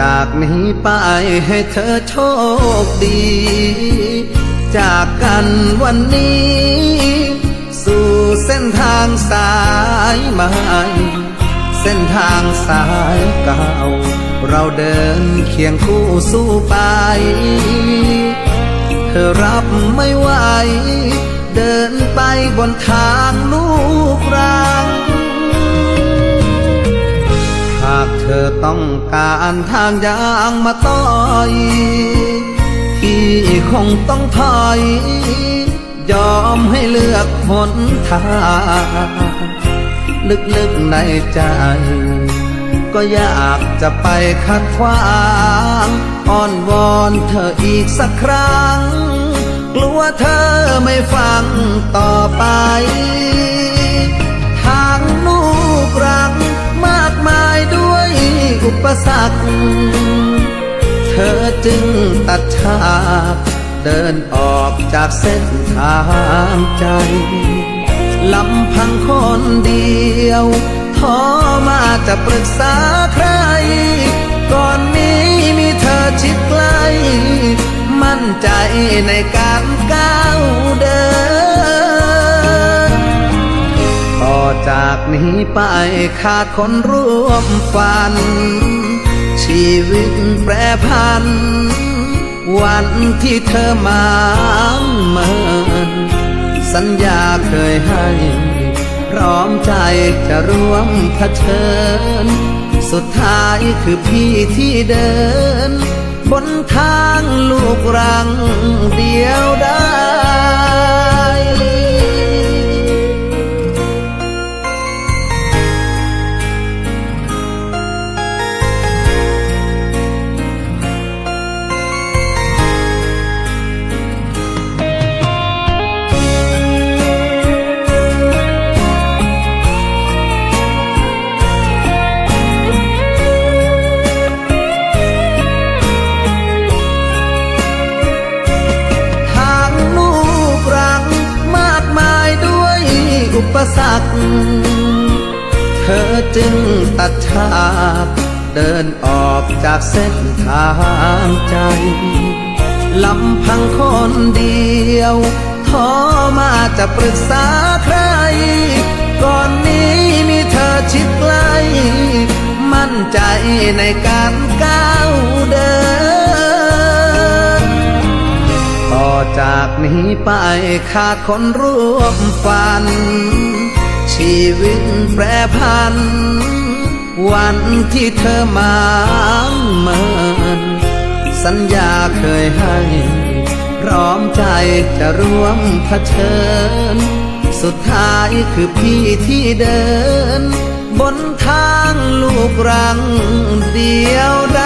จากนี้ไปให้เธอโชคดี จากกันวันนี้ สู่เส้นทางสายใหม่เส้นทางสายเก่า เราเดินเคียงคู่สู้ไป เธอรับไม่ไหว เดินไปบนทางลูกรัง การทางยางมาต่อยพี่คงต้องถอย ยอมให้เลือกหนทางลึกๆในใจ ก็อยากจะไปขัดขวางอ้อนวอนเธออีกสักครั้ง กลัวเธอไม่ฟังต่อไป ปสรรค เธอจึงตัดฉากเดินออกจากเส้นทางใจ ลำพังคนเดียวท้อมาจะปรึกษาใคร ก่อนนี้มีเธอชิดใกล้ มั่นใจในการก้าวเดิน จากนี้ไปขาดคนร่วมฝัน ชีวิตแปรพัน วันที่เธอมาเมินสัญญาเคยให้ พร้อมใจจะร่วมเผชิญ สุดท้ายคือพี่ที่เดิน บนทางลูกรังเดีย ปสรรค เธอจึงตัดฉากเดินออกจากเส้นทางใจลำพังคนเดียวท้อมาจะปรึกษาใคร ก่อนนี้มีเธอชิดใกล้ มั่นใจในการก้าว นี้ไปขาดคนร่วมฝัน ชีวิตแปรพัน วันที่เธอมาเมิน สัญญาเคยให้ พร้อมใจจะร่วมเผชิญ สุดท้ายคือพี่ที่เดิน บนทางลูกรังเดียวได้